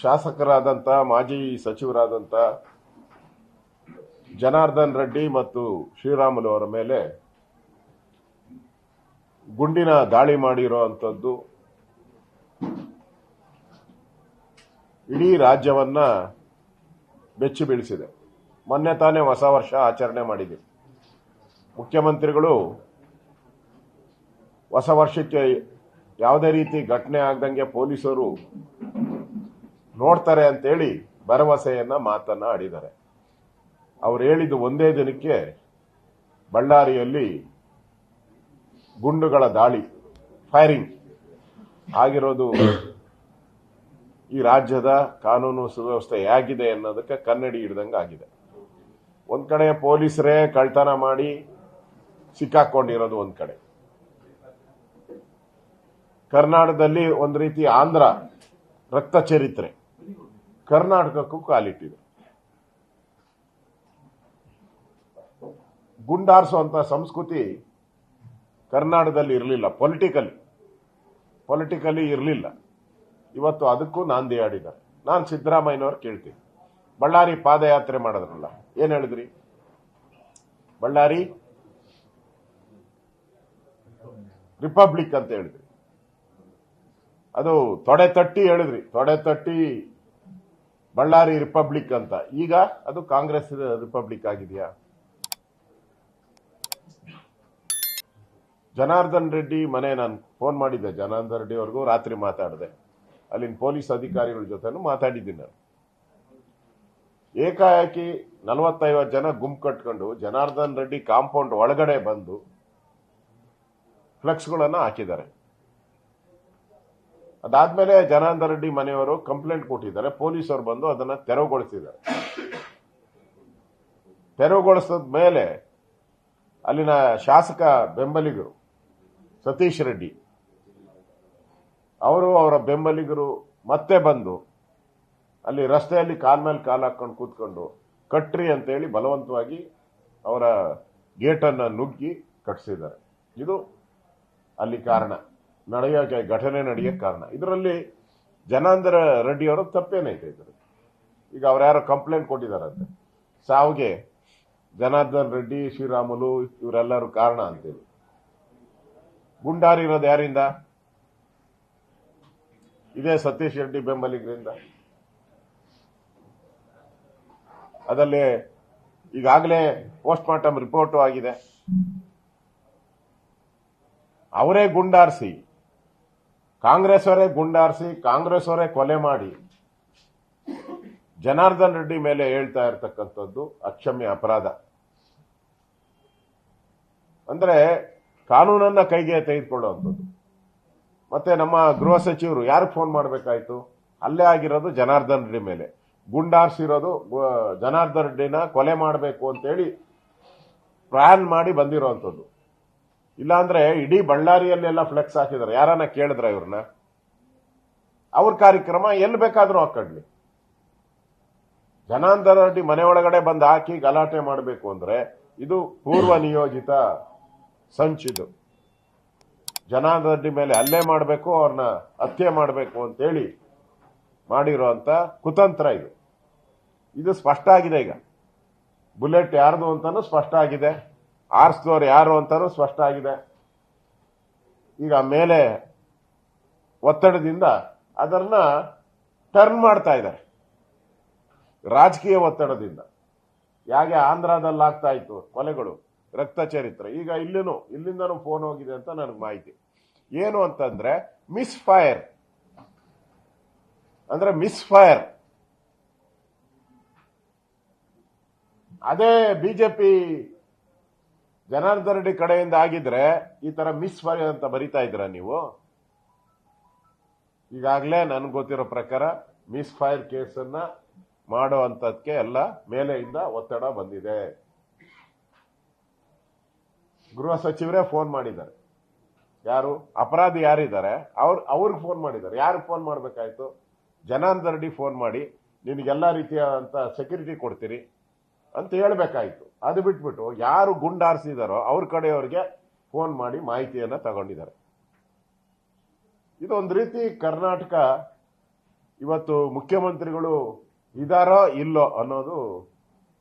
ಶಾಸಕರಾದಂಥ ಮಾಜಿ ಸಚಿವರಾದಂಥ ಜನಾರ್ದನ್ ರೆಡ್ಡಿ ಮತ್ತು ಶ್ರೀರಾಮುಲು ಅವರ ಮೇಲೆ ಗುಂಡಿನ ದಾಳಿ ಮಾಡಿರೋ ಅಂಥದ್ದು ಇಡೀ ರಾಜ್ಯವನ್ನ ಬೆಚ್ಚಿ ಬೀಳಿಸಿದೆ. ಮೊನ್ನೆ ತಾನೇ ಹೊಸ ವರ್ಷ ಆಚರಣೆ ಮಾಡಿದೆ. ಮುಖ್ಯಮಂತ್ರಿಗಳು ಹೊಸ ವರ್ಷಕ್ಕೆ ಯಾವುದೇ ರೀತಿ ಘಟನೆ ಆಗದಂಗೆ ಪೊಲೀಸರು ನೋಡ್ತಾರೆ ಅಂತೇಳಿ ಭರವಸೆಯನ್ನ ಮಾತನ್ನ ಆಡಿದ್ದಾರೆ. ಅವ್ರು ಹೇಳಿದ್ದು ಒಂದೇ ದಿನಕ್ಕೆ ಬಳ್ಳಾರಿಯಲ್ಲಿ ಗುಂಡುಗಳ ದಾಳಿ ಫೈರಿಂಗ್ ಆಗಿರೋದು ಈ ರಾಜ್ಯದ ಕಾನೂನು ಸುವ್ಯವಸ್ಥೆ ಹೇಗಿದೆ ಅನ್ನೋದಕ್ಕೆ ಕನ್ನಡಿ ಹಿಡ್ದಂಗೆ ಆಗಿದೆ. ಒಂದ್ ಕಡೆ ಪೊಲೀಸರೇ ಕಳ್ತನ ಮಾಡಿ ಸಿಕ್ಕಾಕೊಂಡಿರೋದು ಒಂದ್ ಕಡೆ. ಕರ್ನಾಟಕದಲ್ಲಿ ಒಂದು ರೀತಿ ಆಂಧ್ರ ರಕ್ತ ಚರಿತ್ರೆ. ಕರ್ನಾಟಕಕ್ಕೂ ಕಾಲಿಟ್ಟಿದೆ. ಗುಂಡಾರಿಸುವಂತ ಸಂಸ್ಕೃತಿ ಕರ್ನಾಟಕದಲ್ಲಿ ಇರಲಿಲ್ಲ. ಪೊಲಿಟಿಕಲಿ ಪೊಲಿಟಿಕಲಿ ಇರಲಿಲ್ಲ. ಇವತ್ತು ಅದಕ್ಕೂ ನಾಂದಿ ಆಡಿದ್ದಾರೆ ನಾನು ಸಿದ್ದರಾಮಯ್ಯನವ್ರು ಕೇಳ್ತೀನಿ. ಬಳ್ಳಾರಿ ಪಾದಯಾತ್ರೆ ಮಾಡಿದ್ರಲ್ಲ, ಏನ್ ಹೇಳಿದ್ರಿ? ಬಳ್ಳಾರಿ ರಿಪಬ್ಲಿಕ್ ಅಂತ ಹೇಳಿದ್ರಿ. ಅದು ತೊಡೆ ತಟ್ಟಿ ಹೇಳಿದ್ರಿ. ತೊಡೆ ತಟ್ಟಿ ಬಳ್ಳಾರಿ ರಿಪಬ್ಲಿಕ್ ಅಂತ. ಈಗ ಅದು ಕಾಂಗ್ರೆಸ್ ರಿಪಬ್ಲಿಕ್ ಆಗಿದೆಯಾ? ಜನಾರ್ದನ್ ರೆಡ್ಡಿ ಮನೆ ನಾನು ಫೋನ್ ಮಾಡಿದ್ದೆ. ಜನಾರ್ದನ್ ರೆಡ್ಡಿ ಅವ್ರಿಗೂ ರಾತ್ರಿ ಮಾತಾಡಿದೆ. ಅಲ್ಲಿನ ಪೊಲೀಸ್ ಅಧಿಕಾರಿಗಳ ಜೊತೆನೂ ಮಾತಾಡಿದ್ದೀನಿ ನಾನು. ಏಕಾಏಕಿ ನಲವತ್ತೈವತ್ತು ಜನ ಗುಂಪು ಕಟ್ಕೊಂಡು ಜನಾರ್ದನ್ ರೆಡ್ಡಿ ಕಾಂಪೌಂಡ್ ಒಳಗಡೆ ಬಂದು ಫ್ಲೆಕ್ಸ್ಗಳನ್ನು ಹಾಕಿದ್ದಾರೆ. ಅದಾದ್ಮೇಲೆ ಜನಾರ್ದನ ರೆಡ್ಡಿ ಮನೆಯವರು ಕಂಪ್ಲೇಂಟ್ ಕೊಟ್ಟಿದ್ದಾರೆ. ಪೊಲೀಸರು ಬಂದು ಅದನ್ನ ತೆರವುಗೊಳಿಸಿದ್ದಾರೆ. ತೆರವುಗೊಳಿಸಿದ ಮೇಲೆ ಅಲ್ಲಿನ ಶಾಸಕ ಬೆಂಬಲಿಗರು ಸತೀಶ್ ರೆಡ್ಡಿ ಅವರು ಅವರ ಬೆಂಬಲಿಗರು ಮತ್ತೆ ಬಂದು ಅಲ್ಲಿ ರಸ್ತೆಯಲ್ಲಿ ಕಾಲ್ ಮೇಲೆ ಕಾಲ್ ಹಾಕೊಂಡು ಕೂತ್ಕೊಂಡು ಕಟ್ರಿ ಅಂತೇಳಿ ಬಲವಂತವಾಗಿ ಅವರ ಗೇಟನ್ನು ನುಗ್ಗಿ ಕಟ್ಟಿಸಿದ್ದಾರೆ. ಇದು ಅಲ್ಲಿ ಕಾರಣ. ನಡೆಯೋಕೆ ಘಟನೆ ನಡೆಯೋಕೆ ಕಾರಣ. ಇದರಲ್ಲಿ ಜನಾಂದರ ರೆಡ್ಡಿ ಅವರು ತಪ್ಪೇನೈತೆ ಇದ್ರಲ್ಲಿ. ಈಗ ಅವ್ರು ಯಾರೋ ಕಂಪ್ಲೇಂಟ್ ಕೊಟ್ಟಿದ್ದಾರಂತೆ ಸಾವಿಗೆ ಜನಾರ್ದನ್ ರೆಡ್ಡಿ, ಶ್ರೀರಾಮುಲು ಇವರೆಲ್ಲರೂ ಕಾರಣ ಅಂತೇಳಿ ಗುಂಡಾರಿರೋದು ಯಾರಿಂದ? ಇದೇ ಸತೀಶ್ ರೆಡ್ಡಿ ಬೆಂಬಲಿಗರಿಂದ. ಅದರಲ್ಲಿ ಈಗಾಗಲೇ ಪೋಸ್ಟ್ ಮಾರ್ಟಮ್ ರಿಪೋರ್ಟು ಆಗಿದೆ. ಅವರೇ ಗುಂಡಾರಿಸಿ. ಕಾಂಗ್ರೆಸ್ ಅವರೇ ಗುಂಡಾರಿಸಿ ಕಾಂಗ್ರೆಸ್ ಅವರೇ ಕೊಲೆ ಮಾಡಿ. ಜನಾರ್ದನ್ ರೆಡ್ಡಿ ಮೇಲೆ ಹೇಳ್ತಾ ಇರತಕ್ಕಂಥದ್ದು ಅಕ್ಷಮ್ಯ ಅಪರಾಧ. ಅಂದ್ರೆ ಕಾನೂನನ್ನ ಕೈಗೆ ತೆಗೆದುಕೊಳ್ಳುವಂಥದ್ದು. ಮತ್ತೆ ನಮ್ಮ ಗೃಹ ಸಚಿವರು ಯಾರಿಗೆ ಫೋನ್ ಮಾಡಬೇಕಾಯ್ತು? ಅಲ್ಲೇ ಆಗಿರೋದು ಜನಾರ್ದನ್ ರೆಡ್ಡಿ ಮೇಲೆ. ಗುಂಡಾರ್ಸಿರೋದು ಜನಾರ್ದನ್ ರೆಡ್ಡಿನ ಕೊಲೆ ಮಾಡಬೇಕು ಅಂತೇಳಿ ಪ್ಲಾನ್ ಮಾಡಿ ಬಂದಿರೋವಂಥದ್ದು ಇಲ್ಲಾಂದ್ರೆ ಇಡೀ ಬಳ್ಳಾರಿಯಲ್ಲೆಲ್ಲ ಫ್ಲೆಕ್ಸ್ ಹಾಕಿದ್ದಾರೆ. ಯಾರನ್ನ ಕೇಳಿದ್ರ ಇವ್ರನ್ನ? ಅವ್ರ ಕಾರ್ಯಕ್ರಮ ಎಲ್ಲಿ ಬೇಕಾದ್ರೂ ಹಾಕಡ್ಲಿ ಜನಾಂದರ ರೆಡ್ಡಿ ಮನೆ ಒಳಗಡೆ ಬಂದು ಹಾಕಿ ಗಲಾಟೆ ಮಾಡಬೇಕು ಅಂದ್ರೆ ಇದು ಪೂರ್ವ ನಿಯೋಜಿತ ಸಂಚಿದು ಜನಾರ್ದನ್ ರೆಡ್ಡಿ ಮೇಲೆ ಹಲ್ಲೆ ಮಾಡಬೇಕು ಅವ್ರನ್ನ ಹತ್ಯೆ ಮಾಡಬೇಕು ಅಂತೇಳಿ ಮಾಡಿರುವಂತ ಕುತಂತ್ರ ಇದು. ಇದು ಸ್ಪಷ್ಟ ಆಗಿದೆ ಈಗ. ಬುಲೆಟ್ ಯಾರ್ದು ಅಂತಾನು ಸ್ಪಷ್ಟ ಆಗಿದೆ. ಆರಿಸಿದವ್ರು ಯಾರು ಅಂತಾನು ಸ್ಪಷ್ಟ ಆಗಿದೆ. ಈಗ ಮೇಲೆ ಒತ್ತಡದಿಂದ ಅದನ್ನ ಟರ್ನ್ ಮಾಡ್ತಾ ಇದ್ದಾರೆ. ರಾಜಕೀಯ ಒತ್ತಡದಿಂದ. ಯಾಕೆ ಆಂಧ್ರದಲ್ಲಿ ಆಗ್ತಾ ಇತ್ತು ಕೊಲೆಗಳು, ರಕ್ತ ಚರಿತ್ರೆ. ಈಗ ಇಲ್ಲಿನೂ, ಇಲ್ಲಿಂದನೂ ಫೋನ್ ಹೋಗಿದೆ ಅಂತ ನನಗೆ ಮಾಹಿತಿ. ಏನು ಅಂತಂದ್ರೆ ಮಿಸ್ ಫೈರ್ ಅಂದ್ರೆ ಮಿಸ್ ಫೈರ್ ಅದೇ ಬಿಜೆಪಿ ಜನಾರ್ದನ್ ರೆಡ್ಡಿ ಕಡೆಯಿಂದ ಆಗಿದ್ರೆ ಈ ತರ ಮಿಸ್ ಫೈರ್ ಅಂತ ಬರಿತಾ ಇದ್ರ ನೀವು? ಈಗಾಗಲೇ ನನ್ಗೆ ಗೊತ್ತಿರೋ ಪ್ರಕಾರ ಮಿಸ್ ಫೈರ್ ಕೇಸನ್ನ ಮಾಡೋ ಅಂತದಕ್ಕೆ ಎಲ್ಲ ಮೇಲೆಯಿಂದ ಒತ್ತಡ ಬಂದಿದೆ. ಗೃಹ ಸಚಿವರೇ ಫೋನ್ ಮಾಡಿದ್ದಾರೆ. ಯಾರು? ಅಪರಾಧಿ ಯಾರಿದ್ದಾರೆ? ಅವ್ರು, ಅವ್ರಿಗೆ ಫೋನ್ ಮಾಡಿದ್ದಾರೆ. ಯಾರು ಫೋನ್ ಮಾಡಬೇಕಾಯ್ತು? ಜನಾರ್ದನ್ ರೆಡ್ಡಿ ಫೋನ್ ಮಾಡಿ, ನಿನಗೆಲ್ಲ ರೀತಿಯಾದಂತ ಸೆಕ್ಯೂರಿಟಿ ಕೊಡ್ತೀರಿ. ಅಂತ ಹೇಳಬೇಕಾಯ್ತು. ಅದು ಬಿಟ್ಬಿಟ್ಟು ಯಾರು ಗುಂಡಾರಿಸಿದಾರೋ ಅವ್ರ ಕಡೆಯವ್ರಿಗೆ ಫೋನ್ ಮಾಡಿ ಮಾಹಿತಿಯನ್ನ ತಗೊಂಡಿದ್ದಾರೆ. ಇದೊಂದು ರೀತಿ ಕರ್ನಾಟಕ ಇವತ್ತು ಮುಖ್ಯಮಂತ್ರಿಗಳು ಇದಾರೋ ಇಲ್ಲೋ ಅನ್ನೋದು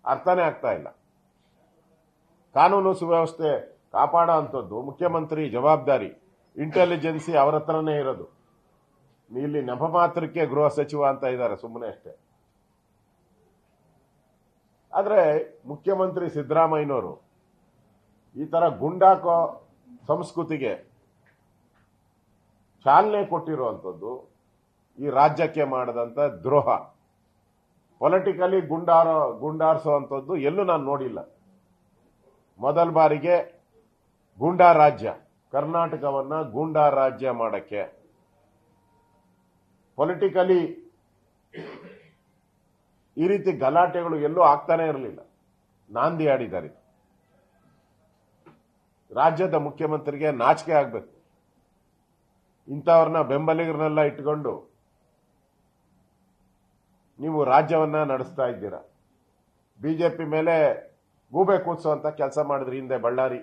ಅರ್ಥನೇ ಆಗ್ತಾ ಇಲ್ಲ. ಕಾನೂನು ಸುವ್ಯವಸ್ಥೆ ಕಾಪಾಡೋ ಅಂಥದ್ದು ಮುಖ್ಯಮಂತ್ರಿ ಜವಾಬ್ದಾರಿ ಇಂಟೆಲಿಜೆನ್ಸಿ ಅವರ ಹತ್ರನೇ ಇರೋದು. ಇಲ್ಲಿ ನೆಪ ಗೃಹ ಸಚಿವ ಅಂತ ಇದ್ದಾರೆ ಸುಮ್ಮನೆ ಅಷ್ಟೇ. ಆದ್ರೆ ಮುಖ್ಯಮಂತ್ರಿ ಸಿದ್ದರಾಮಯ್ಯನವರು ಈ ಥರ ಗುಂಡಾಕೋ ಸಂಸ್ಕೃತಿಗೆ ಚಾಲನೆ ಕೊಟ್ಟಿರುವಂಥದ್ದು ಈ ರಾಜ್ಯಕ್ಕೆ ಮಾಡಿದಂಥ ದ್ರೋಹ. ಪೊಲಿಟಿಕಲಿ ಗುಂಡಾರೋ, ಗುಂಡಾರಿಸುವಂಥದ್ದು ಎಲ್ಲೂ ನಾನು ನೋಡಿಲ್ಲ. ಮೊದಲ ಬಾರಿಗೆ ಗುಂಡಾ ರಾಜ್ಯ, ಕರ್ನಾಟಕವನ್ನ ಗುಂಡಾ ರಾಜ್ಯ ಮಾಡಕ್ಕೆ. ಪೊಲಿಟಿಕಲಿ ಈ ರೀತಿ ಗಲಾಟೆಗಳು ಎಲ್ಲೂ ಆಗ್ತಾನೆ ಇರಲಿಲ್ಲ. ನಾಂದಿ ಆಡಿದ್ದಾರೆ. ರಾಜ್ಯದ ಮುಖ್ಯಮಂತ್ರಿಗೆ ನಾಚಿಕೆ ಆಗ್ಬೇಕು. ಇಂಥವ್ರನ್ನ ಬೆಂಬಲಿಗರನ್ನೆಲ್ಲ ಇಟ್ಕೊಂಡು ನೀವು ರಾಜ್ಯವನ್ನ ನಡೆಸ್ತಾ ಇದ್ದೀರಾ? ಬಿಜೆಪಿ ಮೇಲೆ ಗೂಬೆ ಕೂತ್ಸುವಂತ ಕೆಲಸ ಮಾಡಿದ್ರಿ ಹಿಂದೆ ಬಳ್ಳಾರಿ.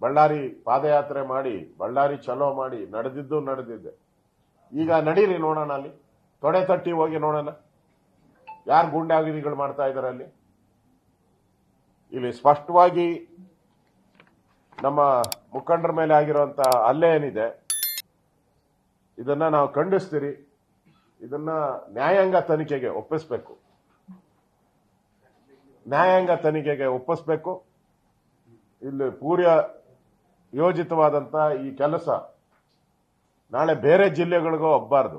ಬಳ್ಳಾರಿ ಪಾದಯಾತ್ರೆ ಮಾಡಿ, ಬಳ್ಳಾರಿ ಚಲೋ ಮಾಡಿ, ನಡೆದಿದ್ದು ನಡೆದಿದ್ದೆ ಈಗ ನಡೀರಿ ನೋಡೋಣ ಅಲ್ಲಿ. ತೊಡೆ ತಟ್ಟಿ ಹೋಗಿ ನೋಡೋಣ. ಯಾರು ಗೂಂಡಾಗಿರಿಗಳು ಮಾಡ್ತಾ ಇದ್ದಾರೆ ಅಲ್ಲಿ? ಇಲ್ಲಿ ಸ್ಪಷ್ಟವಾಗಿ ನಮ್ಮ ಮುಖಂಡರ ಮೇಲೆ ಆಗಿರುವಂತ ಹಲ್ಲೆ ಏನಿದೆ, ಇದನ್ನ ನಾವು ಖಂಡಿಸ್ತೀರಿ. ಇದನ್ನ ನ್ಯಾಯಾಂಗ ತನಿಖೆಗೆ ಒಪ್ಪಿಸಬೇಕು. ನ್ಯಾಯಾಂಗ ತನಿಖೆಗೆ ಒಪ್ಪಿಸಬೇಕು. ಇಲ್ಲಿ ಪೂರ್ಯ ಯೋಜಿತವಾದಂತ ಈ ಕೆಲಸ ನಾಳೆ ಬೇರೆ ಜಿಲ್ಲೆಗಳಿಗೂ ಹಬ್ಬಾರ್ದು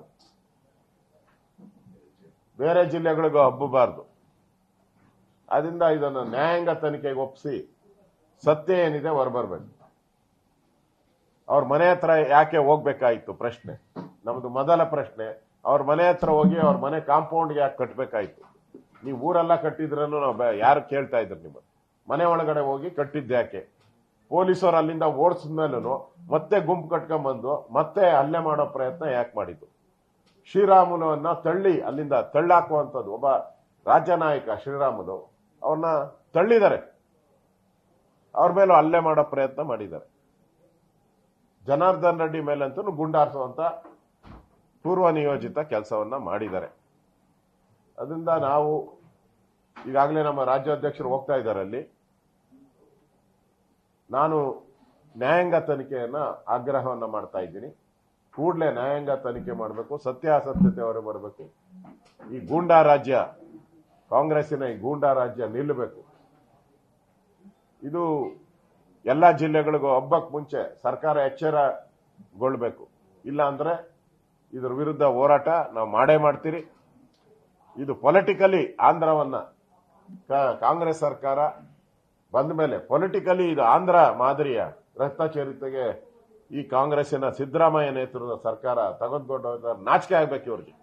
ಬೇರೆ ಜಿಲ್ಲೆಗಳಿಗೂ ಹಬ್ಬಬಾರ್ದು. ಅದರಿಂದ ಇದನ್ನು ನ್ಯಾಯಾಂಗ ತನಿಖೆಗೆ ಒಪ್ಪಿಸಿ ಸತ್ಯ ಏನಿದೆ ಹೊರಬರ್ಬೇಕು. ಅವ್ರ ಮನೆ ಹತ್ರ ಯಾಕೆ ಹೋಗ್ಬೇಕಾಯ್ತು ಪ್ರಶ್ನೆ. ನಮ್ದು ಮೊದಲ ಪ್ರಶ್ನೆ, ಅವ್ರ ಮನೆ ಹತ್ರ ಹೋಗಿ ಅವ್ರ ಮನೆ ಕಾಂಪೌಂಡ್ಗೆ ಯಾಕೆ ಕಟ್ಟಬೇಕಾಯ್ತು ನೀವು ಊರೆಲ್ಲ ಕಟ್ಟಿದ್ರೂ ನಾವು ಯಾರು ಕೇಳ್ತಾ ಇದ್ರು ನಿಮ್ಮ ಮನೆ ಒಳಗಡೆ ಹೋಗಿ ಕಟ್ಟಿದ್ದೆ ಯಾಕೆ? ಪೊಲೀಸರು ಅಲ್ಲಿಂದ ಓಡಿಸಿದ್ಮೇಲೂ ಮತ್ತೆ ಗುಂಪು ಕಟ್ಕೊಂಡ್ಬಂದು ಮತ್ತೆ ಹಲ್ಲೆ ಮಾಡೋ ಪ್ರಯತ್ನ ಯಾಕೆ ಮಾಡಿದ್ದು? ಶ್ರೀರಾಮುಲುವನ್ನ ತಳ್ಳಿ, ಅಲ್ಲಿಂದ ತಳ್ಳಾಕುವಂಥದ್ದು ಒಬ್ಬ ರಾಜ್ಯ ನಾಯಕ ಶ್ರೀರಾಮುಲು, ಅವ್ರನ್ನ ತಳ್ಳಿದ್ದಾರೆ. ಅವ್ರ ಮೇಲೂ ಹಲ್ಲೆ ಮಾಡೋ ಪ್ರಯತ್ನ ಮಾಡಿದ್ದಾರೆ. ಜನಾರ್ದನ್ ರೆಡ್ಡಿ ಮೇಲಂತೂ ಗುಂಡಾರಿಸುವಂತ ಪೂರ್ವ ನಿಯೋಜಿತ ಕೆಲಸವನ್ನ ಮಾಡಿದ್ದಾರೆ. ಅದರಿಂದ ನಾವು ಈಗಾಗಲೇ ನಮ್ಮ ರಾಜ್ಯಾಧ್ಯಕ್ಷರು ಹೋಗ್ತಾ ಇದ್ದಾರೆ ಅಲ್ಲಿ. ನಾನು ನ್ಯಾಯಾಂಗ ತನಿಖೆಯನ್ನು ಆಗ್ರಹವನ್ನ ಮಾಡ್ತಾ ಇದ್ದೀನಿ. ಕೂಡಲೇ ನ್ಯಾಯಾಂಗ ತನಿಖೆ ಮಾಡಬೇಕು, ಸತ್ಯಾಸತ್ಯತೆ ಅವರು ಬರಬೇಕು ಈ ಗೂಂಡಾ ರಾಜ್ಯ, ಕಾಂಗ್ರೆಸ್ಸಿನ ಈ ಗೂಂಡಾ ರಾಜ್ಯ ನಿಲ್ಲಬೇಕು ಇದು ಎಲ್ಲ ಜಿಲ್ಲೆಗಳಿಗೂ ಹಬ್ಬಕ್ಕೆ ಮುಂಚೆ ಸರ್ಕಾರ ಎಚ್ಚರಗೊಳ್ಬೇಕು. ಇಲ್ಲ ಅಂದ್ರೆ ಇದ್ರ ವಿರುದ್ಧ ಹೋರಾಟ ನಾವು ಮಾಡೇ ಮಾಡ್ತೀರಿ. ಇದು ಪೊಲಿಟಿಕಲಿ ಆಂಧ್ರವನ್ನ ಕಾಂಗ್ರೆಸ್ ಸರ್ಕಾರ ಬಂದ ಮೇಲೆ ಪೊಲಿಟಿಕಲಿ ಇದು ಆಂಧ್ರ ಮಾದರಿಯ ರಕ್ತಚರಿತೆಗೆ ಈ ಕಾಂಗ್ರೆಸ್ಸಿನ ಸಿದ್ದರಾಮಯ್ಯ ನೇತೃತ್ವದ ಸರ್ಕಾರ ತೆಗೆದುಕೊಂಡು ನಾಚಿಕೆ ಆಗ್ಬೇಕು ಇವ್ರಿಗೆ.